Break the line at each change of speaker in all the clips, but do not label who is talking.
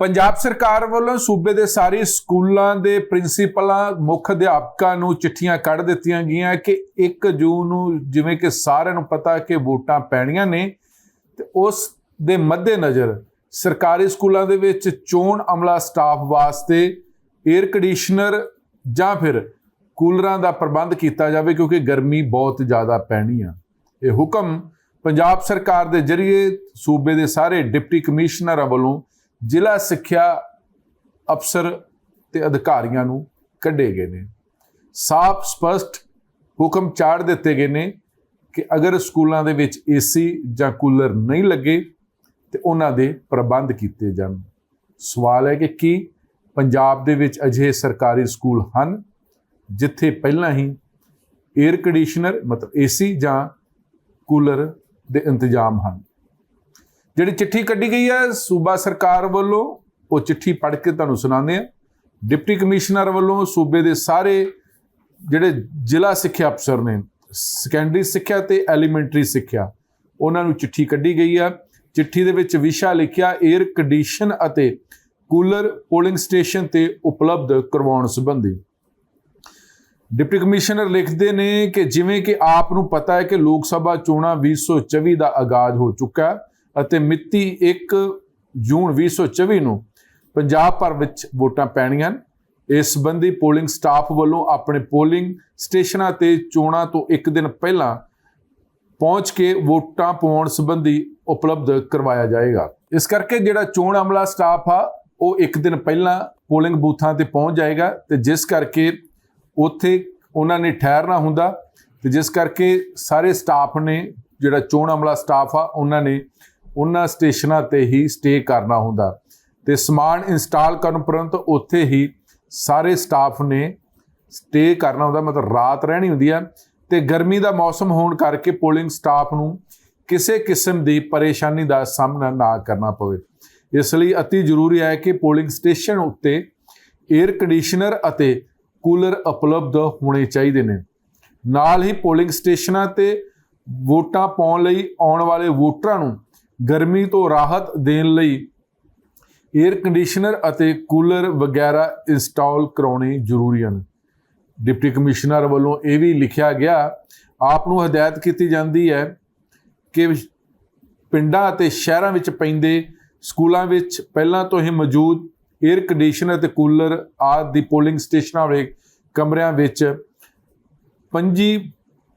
ਪੰਜਾਬ ਸਰਕਾਰ ਵੱਲੋਂ ਸੂਬੇ ਦੇ ਸਾਰੇ ਸਕੂਲਾਂ ਦੇ ਪ੍ਰਿੰਸੀਪਲਾਂ, ਮੁੱਖ ਅਧਿਆਪਕਾਂ ਨੂੰ ਚਿੱਠੀਆਂ ਕੱਢ ਦਿੱਤੀਆਂ ਗਈਆਂ ਕਿ 1 ਜੂਨ ਨੂੰ ਜਿਵੇਂ ਕਿ ਸਾਰਿਆਂ ਨੂੰ ਪਤਾ ਕਿ ਵੋਟਾਂ ਪੈਣੀਆਂ ਨੇ, ਤੇ ਉਸ ਦੇ ਮੱਦੇਨਜ਼ਰ ਸਰਕਾਰੀ ਸਕੂਲਾਂ ਦੇ ਵਿੱਚ ਚੋਣ ਅਮਲਾ ਸਟਾਫ ਵਾਸਤੇ 에ਅਰ ਕੰਡੀਸ਼ਨਰ ਜਾਂ ਫਿਰ ਕੂਲਰਾਂ ਦਾ ਪ੍ਰਬੰਧ ਕੀਤਾ ਜਾਵੇ ਕਿਉਂਕਿ ਗਰਮੀ ਬਹੁਤ ਜ਼ਿਆਦਾ ਪੈਣੀ ਆ। ਇਹ ਹੁਕਮ ਪੰਜਾਬ ਸਰਕਾਰ ਦੇ ਜ਼ਰੀਏ ਸੂਬੇ ਦੇ ਸਾਰੇ ਡਿਪਟੀ ਕਮਿਸ਼ਨਰਾਂ ਵੱਲੋਂ ਜ਼ਿਲ੍ਹਾ ਸਿੱਖਿਆ ਅਫਸਰ ਤੇ ਅਧਿਕਾਰੀਆਂ ਨੂੰ ਕੱਢੇ ਗਏ ਨੇ। ਸਾਫ਼, ਸਪਸ਼ਟ ਹੁਕਮ ਚਾੜ ਦਿੱਤੇ ਗਏ ਨੇ ਕਿ ਅਗਰ ਸਕੂਲਾਂ ਦੇ ਵਿੱਚ ਏਸੀ ਜਾਂ ਕੂਲਰ ਨਹੀਂ ਲੱਗੇ ਤੇ ਉਹਨਾਂ ਦੇ ਪ੍ਰਬੰਧ ਕੀਤੇ ਜਾਣ। ਸਵਾਲ ਹੈ ਕਿ ਕੀ ਪੰਜਾਬ ਦੇ ਵਿੱਚ ਅਜਿਹੇ ਸਰਕਾਰੀ ਸਕੂਲ ਹਨ ਜਿੱਥੇ ਪਹਿਲਾਂ ਹੀ 에ਅਰ ਕੰਡੀਸ਼ਨਰ ਮਤਲਬ ਏਸੀ ਜਾਂ ਕੂਲਰ ਦੇ ਇੰਤਜ਼ਾਮ ਹਨ? ਜਿਹੜੀ ਚਿੱਠੀ ਕੱਢੀ ਗਈ ਹੈ, ਸੂਬਾ ਸਰਕਾਰ ਵੱਲੋਂ, ਉਹ ਚਿੱਠੀ ਪੜ੍ਹ ਕੇ ਤੁਹਾਨੂੰ ਸੁਣਾਉਂਦੇ ਆ ਡਿਪਟੀ ਕਮਿਸ਼ਨਰ ਵੱਲੋਂ ਸੂਬੇ ਦੇ ਸਾਰੇ ਜਿਹੜੇ ਜ਼ਿਲ੍ਹਾ ਸਿੱਖਿਆ ਅਫਸਰ ਨੇ ਸੈਕੰਡਰੀ ਸਿੱਖਿਆ ਤੇ ਐਲੀਮੈਂਟਰੀ ਸਿੱਖਿਆ, ਉਹਨਾਂ ਨੂੰ ਚਿੱਠੀ ਕੱਢੀ ਗਈ ਆ। ਚਿੱਠੀ ਦੇ ਵਿੱਚ ਵਿਸ਼ਾ ਲਿਖਿਆ 에ਅਰ ਕੰਡੀਸ਼ਨ ਅਤੇ ਕੂਲਰ ਪੋਲਿੰਗ ਸਟੇਸ਼ਨ ਤੇ ਉਪਲਬਧ ਕਰਵਾਉਣ ਸੰਬੰਧੀ। ਡਿਪਟੀ ਕਮਿਸ਼ਨਰ ਲਿਖਦੇ ਨੇ ਕਿ ਜਿਵੇਂ ਕਿ ਆਪ ਨੂੰ ਪਤਾ ਹੈ ਕਿ ਲੋਕ ਸਭਾ ਚੋਣਾਂ 2024 ਦਾ ਆਗਾਜ਼ ਹੋ ਚੁੱਕਾ ਹੈ ਅਤੇ ਮਿਤੀ 1 ਜੂਨ 2024 ਨੂੰ ਪੰਜਾਬ ਭਰ ਵਿੱਚ ਵੋਟਾਂ ਪੈਣੀਆਂ ਹਨ। ਇਸ ਸੰਬੰਧੀ ਪੋਲਿੰਗ ਸਟਾਫ ਵੱਲੋਂ ਆਪਣੇ ਪੋਲਿੰਗ ਸਟੇਸ਼ਨਾਂ ਤੇ ਚੋਣਾਂ ਤੋਂ ਇੱਕ ਦਿਨ ਪਹਿਲਾਂ ਪਹੁੰਚ ਕੇ ਵੋਟਾਂ ਪਾਉਣ ਸੰਬੰਧੀ ਉਪਲਬਧ ਕਰਵਾਇਆ ਜਾਏਗਾ ਇਸ ਕਰਕੇ ਜਿਹੜਾ ਚੋਣ ਅਮਲਾ ਸਟਾਫ ਆ, ਉਹ ਇੱਕ ਦਿਨ ਪਹਿਲਾਂ ਪੋਲਿੰਗ ਬੂਥਾਂ ਤੇ ਪਹੁੰਚ ਜਾਏਗਾ ਤੇ ਜਿਸ ਕਰਕੇ ਉੱਥੇ ਉਹਨਾਂ ਨੇ ਠਹਿਰਨਾ ਹੁੰਦਾ ਤੇ ਜਿਸ ਕਰਕੇ ਸਾਰੇ ਸਟਾਫ ਨੇ, ਜਿਹੜਾ ਚੋਣ ਅਮਲਾ ਸਟਾਫ ਆ, ਉਹਨਾਂ ਨੇ ਉਹਨਾਂ ਸਟੇਸ਼ਨਾਂ ਤੇ ਹੀ ਸਟੇ ਕਰਨਾ ਹੁੰਦਾ। ਤੇ ਸਮਾਨ ਇੰਸਟਾਲ ਕਰਨ ਉਪਰੰਤ ਉੱਥੇ ਹੀ ਸਾਰੇ ਸਟਾਫ ਨੇ ਸਟੇ ਕਰਨਾ ਹੁੰਦਾ, ਮਤਲਬ ਰਾਤ ਰਹਿਣੀ ਹੁੰਦੀ ਆ। ਤੇ ਗਰਮੀ ਦਾ ਮੌਸਮ ਹੋਣ ਕਰਕੇ ਪੋਲਿੰਗ ਸਟਾਫ ਨੂੰ ਕਿਸੇ ਕਿਸਮ ਦੀ ਪਰੇਸ਼ਾਨੀ ਦਾ ਸਾਹਮਣਾ ਨਾ ਕਰਨਾ ਪਵੇ। ਇਸ ਲਈ ਅਤੀ ਜ਼ਰੂਰੀ ਹੈ ਕਿ ਪੋਲਿੰਗ ਸਟੇਸ਼ਨ ਉੱਤੇ 에ਅਰ ਕੰਡੀਸ਼ਨਰ ਅਤੇ ਕੂਲਰ ਉਪਲਬਧ ਹੋਣੇ ਚਾਹੀਦੇ ਨੇ। ਨਾਲ ਹੀ ਪੋਲਿੰਗ ਸਟੇਸ਼ਨਾਂ ਤੇ ਵੋਟਾਂ ਪਾਉਣ ਲਈ ਆਉਣ ਵਾਲੇ ਵੋਟਰਾਂ ਨੂੰ ਗਰਮੀ ਤੋਂ ਰਾਹਤ ਦੇਣ ਲਈ 에ਅਰ ਕੰਡੀਸ਼ਨਰ ਅਤੇ ਕੂਲਰ ਵਗੈਰਾ ਇੰਸਟਾਲ ਕਰਾਉਣੇ ਜ਼ਰੂਰੀ ਹਨ। ਡਿਪਟੀ ਕਮਿਸ਼ਨਰ ਵੱਲੋਂ ਇਹ ਵੀ ਲਿਖਿਆ ਗਿਆ, ਆਪ ਨੂੰ ਹਦਾਇਤ ਕੀਤੀ ਜਾਂਦੀ ਹੈ ਕਿ ਪਿੰਡਾਂ ਅਤੇ ਸ਼ਹਿਰਾਂ ਵਿੱਚ ਪੈਂਦੇ ਸਕੂਲਾਂ ਵਿੱਚ ਪਹਿਲਾਂ ਤੋਂ ਹੀ ਮੌਜੂਦ 에ਅਰ ਕੰਡੀਸ਼ਨਰ ਅਤੇ ਕੂਲਰ ਆਦਿ ਦੀ ਪੋਲਿੰਗ ਸਟੇਸ਼ਨਾਂ ਵਾਲੇ ਕਮਰਿਆਂ ਵਿੱਚ 25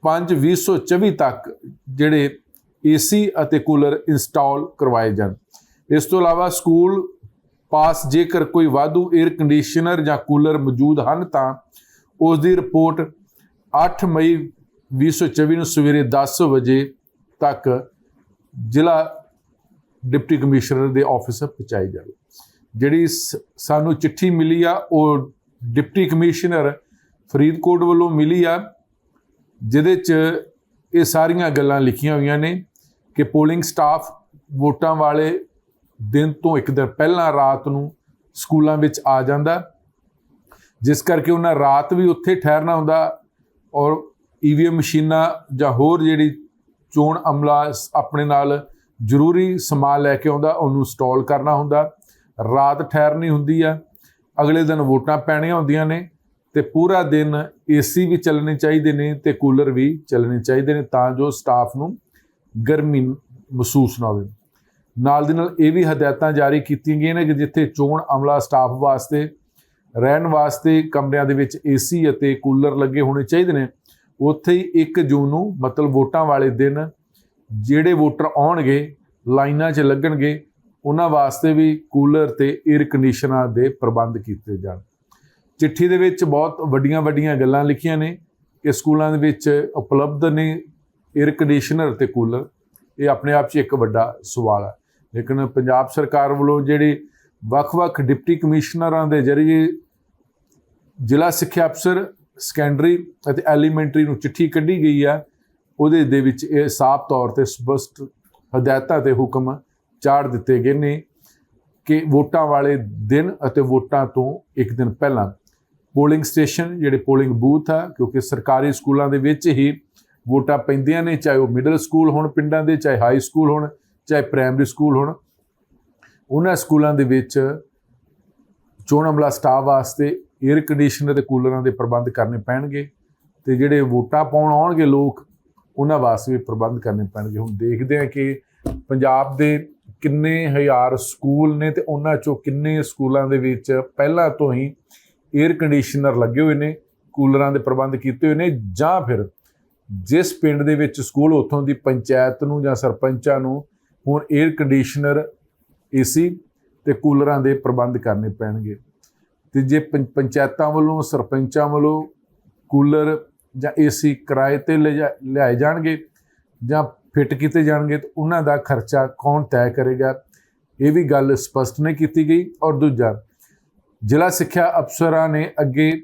5 2024 ਤੱਕ ਜਿਹੜੇ ਏਸੀ ਅਤੇ ਕੂਲਰ ਇੰਸਟਾਲ ਕਰਵਾਏ ਜਾਣ। ਇਸ ਤੋਂ ਇਲਾਵਾ ਸਕੂਲ ਪਾਸ ਜੇਕਰ ਕੋਈ ਵਾਧੂ 에ਅਰ ਕੰਡੀਸ਼ਨਰ ਜਾਂ ਕੂਲਰ ਮੌਜੂਦ ਹਨ ਤਾਂ ਉਸ ਦੀ ਰਿਪੋਰਟ 8 ਮਈ 2024 ਨੂੰ ਸਵੇਰੇ 10 ਵਜੇ ਤੱਕ ਜ਼ਿਲ੍ਹਾ ਡਿਪਟੀ ਕਮਿਸ਼ਨਰ ਦੇ ਆਫਿਸ ਪਹੁੰਚਾਈ ਜਾਵੇ। ਜਿਹੜੀ ਸ- ਸਾਨੂੰ ਚਿੱਠੀ ਮਿਲੀ ਆ, ਉਹ ਡਿਪਟੀ ਕਮਿਸ਼ਨਰ ਫਰੀਦਕੋਟ ਵੱਲੋਂ ਮਿਲੀ ਆ, ਜਿਹਦੇ 'ਚ ਇਹ ਸਾਰੀਆਂ ਗੱਲਾਂ ਲਿਖੀਆਂ ਹੋਈਆਂ ਨੇ। ਕਿ ਪੋਲਿੰਗ ਸਟਾਫ ਵੋਟਾਂ ਵਾਲੇ ਦਿਨ ਤੋਂ ਇੱਕ ਦਿਨ ਪਹਿਲਾਂ ਰਾਤ ਨੂੰ ਸਕੂਲਾਂ ਵਿੱਚ ਆ ਜਾਂਦਾ ਜਿਸ ਕਰਕੇ ਉਹਨਾਂ ਰਾਤ ਵੀ ਉੱਥੇ ਠਹਿਰਨਾ ਹੁੰਦਾ ਔਰ ਈਵੀਐਮ ਮਸ਼ੀਨਾਂ ਜਾਂ ਹੋਰ ਜਿਹੜੀ ਚੋਣ ਅਮਲਾ ਸ- ਆਪਣੇ ਨਾਲ ਜ਼ਰੂਰੀ ਸਮਾਨ ਲੈ ਕੇ ਆਉਂਦਾ, ਉਹਨੂੰ ਇੰਸਟਾਲ ਕਰਨਾ ਹੁੰਦਾ। ਰਾਤ ਠਹਿਰਨੀ ਹੁੰਦੀ ਆ ਅਗਲੇ ਦਿਨ ਵੋਟਾਂ ਪੈਣੀਆਂ ਹੁੰਦੀਆਂ ਨੇ ਤੇ ਪੂਰਾ ਦਿਨ ਏਸੀ ਵੀ ਚੱਲਣੇ ਚਾਹੀਦੇ ਨੇ ਤੇ ਕੂਲਰ ਵੀ ਚੱਲਣੇ ਚਾਹੀਦੇ ਨੇ ਤਾਂ ਜੋ ਸਟਾਫ ਨੂੰ ਗਰਮੀ ਮਹਿਸੂਸ ਨਾ ਹੋਵੇ। ਨਾਲ ਦੀ ਨਾਲ ਇਹ ਵੀ ਹਦਾਇਤਾਂ ਜਾਰੀ ਕੀਤੀਆਂ ਗਈਆਂ ਨੇ ਕਿ ਜਿੱਥੇ ਚੋਣ ਅਮਲਾ ਸਟਾਫ ਵਾਸਤੇ, ਰਹਿਣ ਵਾਸਤੇ ਕਮਰਿਆਂ ਦੇ ਵਿੱਚ ਏਸੀ ਅਤੇ ਕੂਲਰ ਲੱਗੇ ਹੋਣੇ ਚਾਹੀਦੇ ਨੇ, ਉੱਥੇ ਹੀ 1 ਜੂਨ ਨੂੰ ਮਤਲਬ ਵੋਟਾਂ ਵਾਲੇ ਦਿਨ ਜਿਹੜੇ ਵੋਟਰ ਆਉਣਗੇ, ਲਾਈਨਾਂ 'ਚ ਲੱਗਣਗੇ, ਉਹਨਾਂ ਵਾਸਤੇ ਵੀ ਕੂਲਰ ਤੇ 에ਅਰ ਕੰਡੀਸ਼ਨਰ ਦੇ ਪ੍ਰਬੰਧ ਕੀਤੇ ਜਾਣ। ਚਿੱਠੀ ਦੇ ਵਿੱਚ ਬਹੁਤ ਵੱਡੀਆਂ ਵੱਡੀਆਂ ਗੱਲਾਂ ਲਿਖੀਆਂ ਨੇ ਕਿ ਸਕੂਲਾਂ ਦੇ ਵਿੱਚ ਉਪਲਬਧ ਨੇ 에ਅਰ ਕੰਡੀਸ਼ਨਰ ਤੇ ਕੂਲਰ ਇਹ ਆਪਣੇ ਆਪ 'ਚ ਇੱਕ ਵੱਡਾ ਸਵਾਲ ਹੈ। ਲੇਕਿਨ ਪੰਜਾਬ ਸਰਕਾਰ ਵੱਲੋਂ ਜਿਹੜੇ ਵੱਖ-ਵੱਖ ਡਿਪਟੀ ਕਮਿਸ਼ਨਰਾਂ ਦੇ ਜ਼ਰੀਏ ਜ਼ਿਲ੍ਹਾ ਸਿੱਖਿਆ ਅਫਸਰ ਸੈਕੰਡਰੀ ਅਤੇ ਐਲੀਮੈਂਟਰੀ ਨੂੰ ਚਿੱਠੀ ਕੱਢੀ ਗਈ ਆ ਉਹਦੇ ਦੇ ਵਿੱਚ ਇਹ ਸਾਫ਼ ਤੌਰ ਤੇ ਸਪਸ਼ਟ ਹਦਾਇਤਾਂ ਤੇ ਹੁਕਮ ਚਾੜ ਦਿੱਤੇ ਗਏ ਨੇ ਕਿ ਵੋਟਾਂ ਵਾਲੇ ਦਿਨ ਅਤੇ ਵੋਟਾਂ ਤੋਂ ਇੱਕ ਦਿਨ ਪਹਿਲਾਂ ਪੋਲਿੰਗ ਸਟੇਸ਼ਨ, ਜਿਹੜੇ ਪੋਲਿੰਗ ਬੂਥ ਆ, ਕਿਉਂਕਿ ਸਰਕਾਰੀ ਸਕੂਲਾਂ ਦੇ ਵਿੱਚ ਹੀ ਵੋਟਾਂ ਪੈਂਦੀਆਂ ਨੇ, ਚਾਹੇ ਉਹ ਮਿਡਲ ਸਕੂਲ ਹੋਣ ਪਿੰਡਾਂ ਦੇ, ਚਾਹੇ ਹਾਈ ਸਕੂਲ ਹੋਣ, ਚਾਹੇ ਪ੍ਰਾਇਮਰੀ ਸਕੂਲ ਹੋਣ, ਉਹਨਾਂ ਸਕੂਲਾਂ ਦੇ ਵਿੱਚ ਚੋਣ ਅਮਲਾ ਸਟਾਫ ਵਾਸਤੇ 에ਅਰ ਕੰਡੀਸ਼ਨਰ ਤੇ ਕੂਲਰਾਂ ਦੇ ਪ੍ਰਬੰਧ ਕਰਨੇ ਪੈਣਗੇ ਤੇ ਜਿਹੜੇ ਵੋਟਾਂ ਪਾਉਣ ਆਉਣਗੇ ਲੋਕ, ਉਹਨਾਂ ਵਾਸਤੇ ਵੀ ਪ੍ਰਬੰਧ ਕਰਨੇ ਪੈਣਗੇ। ਹੁਣ ਦੇਖਦੇ ਹਾਂ ਕਿ ਪੰਜਾਬ ਦੇ ਕਿੰਨੇ ਹਜ਼ਾਰ ਸਕੂਲ ਨੇ ਤੇ ਉਹਨਾਂ ਚੋਂ ਕਿੰਨੇ ਸਕੂਲਾਂ ਦੇ ਵਿੱਚ ਪਹਿਲਾਂ ਤੋਂ ਹੀ 에ਅਰ ਕੰਡੀਸ਼ਨਰ ਲੱਗੇ ਹੋਏ ਨੇ, ਕੂਲਰਾਂ ਦੇ ਪ੍ਰਬੰਧ ਕੀਤੇ ਹੋਏ ਨੇ ਜਾਂ ਫਿਰ ਜਿਸ ਪਿੰਡ ਦੇ ਵਿੱਚ ਸਕੂਲ ਉੱਥੋਂ ਦੀ ਪੰਚਾਇਤ ਨੂੰ ਜਾਂ ਸਰਪੰਚਾਂ ਨੂੰ ਹੁਣ 에ਅਰ ਕੰਡੀਸ਼ਨਰ ਏਸੀ ਤੇ ਕੂਲਰਾਂ ਦੇ ਪ੍ਰਬੰਧ ਕਰਨੇ ਪੈਣਗੇ। ਤੇ ਜੇ ਪੰਚਾਇਤਾਂ ਵੱਲੋਂ, ਸਰਪੰਚਾਂ ਵੱਲੋਂ ਕੂਲਰ ਜਾਂ ਏਸੀ ਕਿਰਾਏ ਤੇ ਲਿਜਾ- ਲਿਆਏ ਜਾਣਗੇ ਜਾਂ ਫਿੱਟ ਕੀਤੇ ਜਾਣਗੇ ਤਾਂ ਉਹਨਾਂ ਦਾ ਖਰਚਾ ਕੌਣ ਤੈਅ ਕਰੇਗਾ? ਇਹ ਵੀ ਗੱਲ ਸਪਸ਼ਟ ਨਹੀਂ ਕੀਤੀ ਗਈ। ਔਰ ਦੂਜਾ, ਜ਼ਿਲ੍ਹਾ ਸਿੱਖਿਆ ਅਫਸਰਾਂ ਨੇ ਅੱਗੇ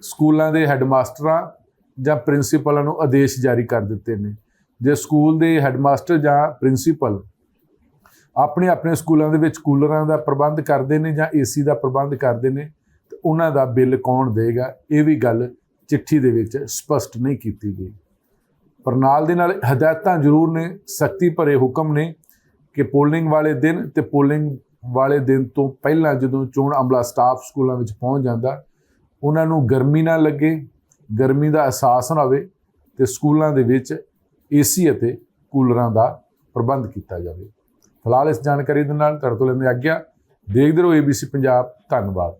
ਸਕੂਲਾਂ ਦੇ ਹੈੱਡਮਾਸਟਰਾਂ ਜਾਂ ਪ੍ਰਿੰਸੀਪਲਾਂ ਨੂੰ ਆਦੇਸ਼ ਜਾਰੀ ਕਰ ਦਿੱਤੇ ਨੇ। ਜੇ ਸਕੂਲ ਦੇ ਹੈੱਡਮਾਸਟਰ ਜਾਂ ਪ੍ਰਿੰਸੀਪਲ ਆਪਣੇ ਆਪਣੇ ਸਕੂਲਾਂ ਦੇ ਵਿੱਚ ਕੂਲਰਾਂ ਦਾ ਪ੍ਰਬੰਧ ਕਰਦੇ ਨੇ ਜਾਂ ਏਸੀ ਦਾ ਪ੍ਰਬੰਧ ਕਰਦੇ ਨੇ, ਤੇ ਉਹਨਾਂ ਦਾ ਬਿੱਲ ਕੌਣ ਦੇਗਾ ਇਹ ਵੀ ਗੱਲ ਚਿੱਠੀ ਦੇ ਵਿੱਚ ਸਪਸ਼ਟ ਨਹੀਂ ਕੀਤੀ ਗਈ। ਪਰ ਨਾਲ ਦੇ ਨਾਲ ਹਦਾਇਤਾਂ ਜ਼ਰੂਰ ਨੇ, ਸਖਤੀ ਭਰੇ ਹੁਕਮ ਨੇ ਕਿ ਪੋਲਿੰਗ ਵਾਲੇ ਦਿਨ ਤੇ ਪੋਲਿੰਗ ਵਾਲੇ ਦਿਨ ਤੋਂ ਪਹਿਲਾਂ ਜਦੋਂ ਚੋਣ ਅਮਲਾ ਸਟਾਫ ਸਕੂਲਾਂ ਵਿੱਚ ਪਹੁੰਚ ਜਾਂਦਾ, ਉਹਨਾਂ ਨੂੰ ਗਰਮੀ ਨਾ ਲੱਗੇ ਗਰਮੀ ਦਾ ਅਹਿਸਾਸ ਨਾ ਹੋਵੇ ਤੇ ਸਕੂਲਾਂ ਦੇ ਵਿੱਚ ਏਸੀ ਅਤੇ ਕੂਲਰਾਂ ਦਾ ਪ੍ਰਬੰਧ ਕੀਤਾ ਜਾਵੇ। ਫਿਲਹਾਲ ਇਸ ਜਾਣਕਾਰੀ ਦੇ ਨਾਲ ਤੁਹਾਡੇ ਤੋਂ ਲੈਂਦੇ ਆਗਿਆ। ਦੇਖਦੇ ਰਹੋ ABC ਪੰਜਾਬ। ਧੰਨਵਾਦ।